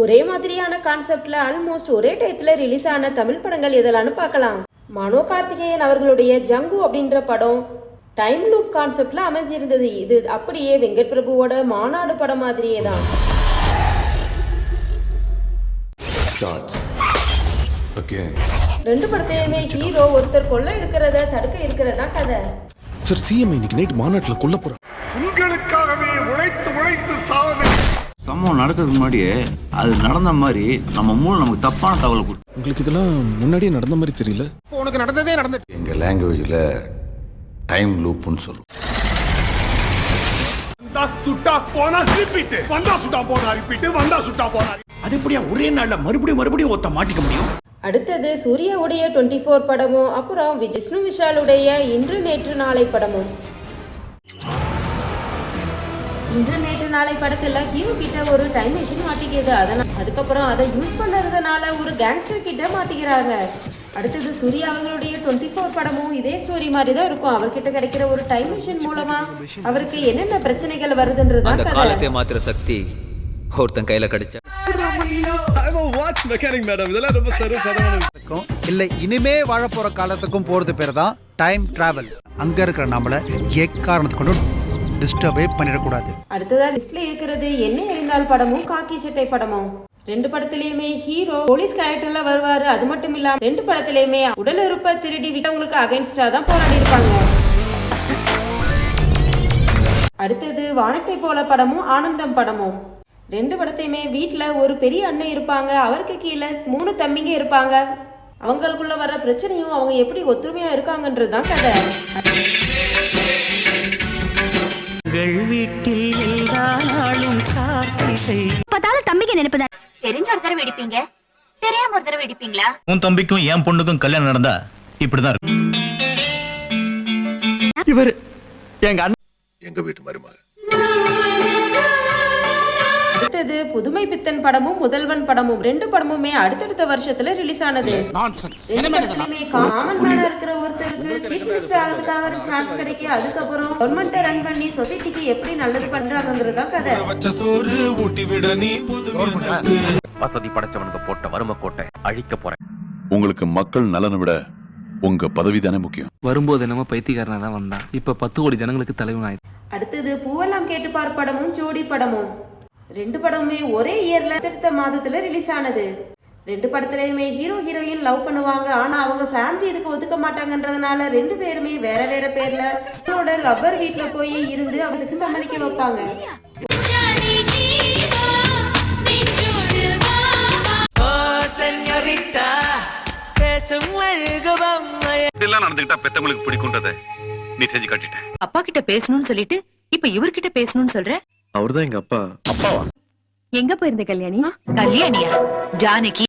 ஒரே மாதிரியான கான்செப்ட்ல ஆல்மோஸ்ட் ஒரே டயத்துல ரிலீஸ் ஆன தமிழ் படங்கள் எதெல்லாம்னு பார்க்கலாம். மனோ கார்த்திகேயன் அவர்களுடைய ஜங்கு அப்படின்ற படம் டைம் லூப் கான்செப்ட்ல அமைஞ்சிருந்தது. இது அப்படியே வெங்கட் பிரபுவோட மாநாடு படம் மாதிரியே தான். ரெண்டு படத்தையுமே ஹீரோ ஒருத்தர் கொல்ல இருக்கிறத தடுக்க இருக்கிறதா கதை? சார் சிஎம் இன்னைக்கு நைட் மாநாட்டில் கொல்ல போறோம் உங்களுக்காகவே உழைத்து உழைத்து சாவது சம்பவம் நடக்கிறதுக்கு முன்னாடியே அது நடந்த மாதிரி நம்ம மூளை நமக்கு தப்பான தகவலை கொடுக்கும் உங்களுக்கு இதெல்லாம் முன்னாடியே நடந்த மாதிரி தெரியல? உனக்கு நடந்ததே நடந்து எங்க லாங்குவேஜ்ல டைம் லூப்னு சொல்லுவோம் வந்தா சுட்டா போனா ரிப்பீட் வந்தா சுட்டா போனா ரிப்பீட் வந்தா சுட்டா போனா அது எப்படியா ஒரே நாள்ல மறுபடியும் மறுபடியும் ஒருத்த மாட்டிக்க முடியும்? அடுத்தது சூர்யாவுடைய டுவெண்ட்டி ஃபோர் படமும் அப்புறம் விஷ்ணு விஷாலுடைய இன்று நேற்று நாளை படமும். இன்று நேற்று நாளை படத்துல ஹீரோ கிட்ட ஒரு டைம் மிஷின் மாட்டிக்கிது. அதனால அதுக்கப்புறம் அதை யூஸ் பண்ணறதுனால ஒரு கேங்ஸ்டர் கிட்ட மாட்டிக்கிறாங்க. அடுத்தது சூர்யா அவர்களுடைய டுவெண்ட்டி ஃபோர் படமும் இதே ஸ்டோரி மாதிரி தான் இருக்கும். அவர்கிட்ட கிடைக்கிற ஒரு டைம் மிஷின் மூலமா அவருக்கு என்னென்ன பிரச்சனைகள் வருதுன்றதுதான் அந்த காலத்தை மாத்திர சக்தி ஒருத்தன் கையில கிடைச்சா. இல்ல இனிமே வாழ போற காலத்துக்கும் போறது பேர் தான் டைம் டிராவல் அங்க இருக்கிற நம்மள எக்காரணத்தை கொண்டு டிஸ்டர்பே பண்ணிடக்கூடாது. அடுத்ததா லிஸ்ட்ல இருக்கிறது என்ன எறிந்தால் படமும் காக்கி சட்டை படமும். ரெண்டு படத்திலயுமே ஹீரோ போலீஸ் கேரக்டர்ல வருவாரு அது மட்டும் இல்லாம ரெண்டு படத்திலயுமே உடல் உறுப்பை திருடி விட்டவங்களுக்கு அகைன்ஸ்டா தான் போராடி இருப்பாங்க. அடுத்தது வானத்தை போல படமும் ஆனந்தம் படமும். ரெண்டு படத்தையுமே வீட்டில் ஒரு பெரிய அண்ணன் இருப்பாங்க அவருக்கு கீழே மூணு தம்பிங்க இருப்பாங்க. அவங்களுக்குள்ள வர்ற பிரச்சனையும் அவங்க எப்படி ஒத்துமையா இருக்காங்கன்றது தான் கதை. பார்த்தாலும் தம்பிக்கு நினைப்புதான் தெரிஞ்ச ஒரு தடவை வெடிப்பீங்க? தெரியாம ஒரு தடவை வெடிப்பீங்களா? உன் தம்பிக்கும் என் பொண்ணுக்கும் கல்யாணம் நடந்தா இப்படிதான் இருக்கும் எங்க வீட்டு மருமக. அடுத்தது புதுமை பித்தன் படமும் முதல்வன் படமும். ரெண்டு படமுமே அடுத்தடுத்த வருஷத்துல ரிலீஸ் ஆனது. ரெண்டு படத்துலயுமே காமன் மேனா இருக்கிற ஒருத்தருக்கு சீஃப் மினிஸ்டர் ஆகிறதுக்காக சான்ஸ் கிடைக்கும் அதுக்கப்புறம் கவர்மெண்ட்டை ரன் பண்ணி சொசைட்டிக்கு எப்படி நல்லது பண்றாங்கன்றது தான் கதை. வசதி படைச்சவனுக்கு போட்ட வறுமை கோட்டை அழிக்க போறேன். உங்களுக்கு மக்கள் நலனை விட உங்க பதவி தானே முக்கியம். வரும்போது என்னமோ பைத்தியக்காரனா தான் வந்தான். இப்ப பத்து கோடி ஜனங்களுக்கு தலைவன் ஆயிடுச்சு அடுத்தது பூவெல்லாம் கேட்டுப்பார் படமும் ஜோடி படமும். ரெண்டு படமுமே ஒரே இயர்ல அடுத்த மாதத்துல ரிலீஸ் ஆனது. ரெண்டு படத்துலயுமே ஹீரோ ஹீரோயின் லவ் பண்ணுவாங்க. ஆனா அவங்க ஃபேமிலி இதுக்கு ஒதுக்க மாட்டாங்கன்றதுனால ரெண்டு பேருமே வேற வேற பேர்ல அவங்களோட ரப்பர் வீட்ல போய் இருந்து அவனுக்கு சம்மதிக்க வைப்பாங்க. இப்படிலாம் நடந்துக்கிட்டா பெத்தவங்களுக்கு பிடிக்கும்ன்றத நீ செஞ்சு காட்டிட்ட அப்பா கிட்ட பேசணும்னு சொல்லிட்டு இப்ப இவர்கிட்ட பேசணும்னு சொல்ற? அவர்தான் எங்க அப்பா. எங்க போயிருந்த கல்யாணி? கல்யாணியா? ஜானகி.